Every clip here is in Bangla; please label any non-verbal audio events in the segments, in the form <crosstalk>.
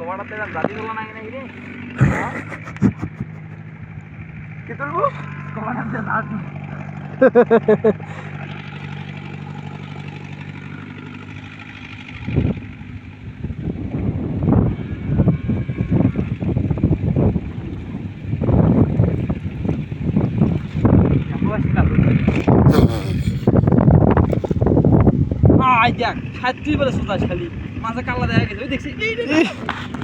কবাটাতে জাতি তুলনা নাকি নাকি রে কি তুলবো কবাটাতে জাতি আই দেখ খাচ্ছি বলে সুতাস খালি। মাঝে কাল্লা দেখা গেছে ওই দেখছি এই রে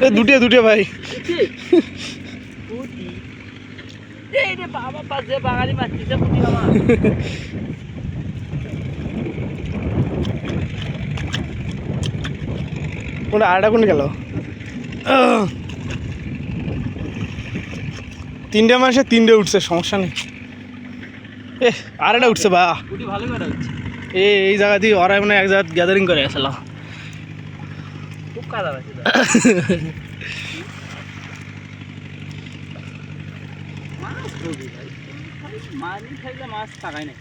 এ দুটে দুটে ভাই। এই রে বাবা পাশে বাঙালি মাছ দিছে পুটি আমার কোনটা আড়া কোন গেল? তিনটে মানুষে তিনটে উঠছে সমস্যা নেই। এ আরেকটা উঠছে বা। এ এই জায়গা দিয়ে ওরা মানে এক জায়গা গ্যাদারিং করে আসলাম। মাছ টাকাই নাই।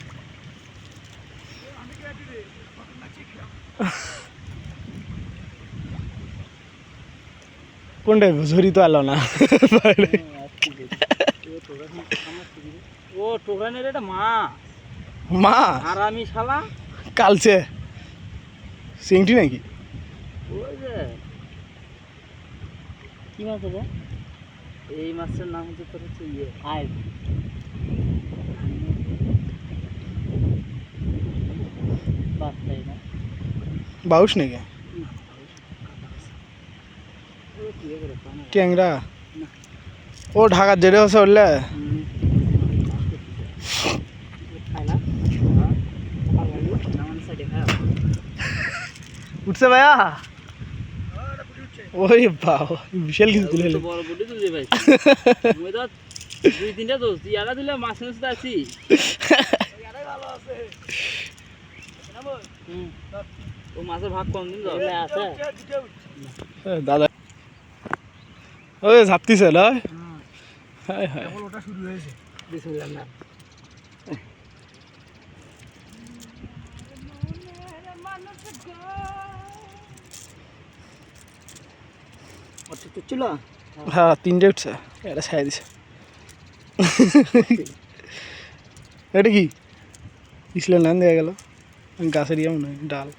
কোনটা ঝরি তো আলো না। ও টোকানের এটা মা মা আর আমি শালা কালছে সিংটি নাকি ওই যে কি মাছ এটা এই মাছের নাম হচ্ছে তোর হচ্ছে ইয়ে। আয় বাচ্চাই না? বাউস নাকি? ও কি রে করে পানা ট্যাংরা ও ঢাকার জেরে হচ্ছে বললে? উঠছে ভাইয়া? ওই বাবা বিশাল কিছু তুলে এলো। বড় বুটি তুলছে ভাই। <laughs> মুই তো দুই তিনটা তো ইয়ারা দিলে মাছ মাছ আছি। হুম। ও মাছের ভাগ কম দিন তো আছে। দাদা। ওই ঝাপতিছে লয়। হায়। হায় ওটা শুরু হয়েছে। বিসমিল্লাহ হ্যাঁ তিনটে উঠছে। এটা ছাই দিছে। <laughs> এটা কি? পিছলে নান দেওয়া গেল। গাছের ইয়ে মনে হয় ডাল।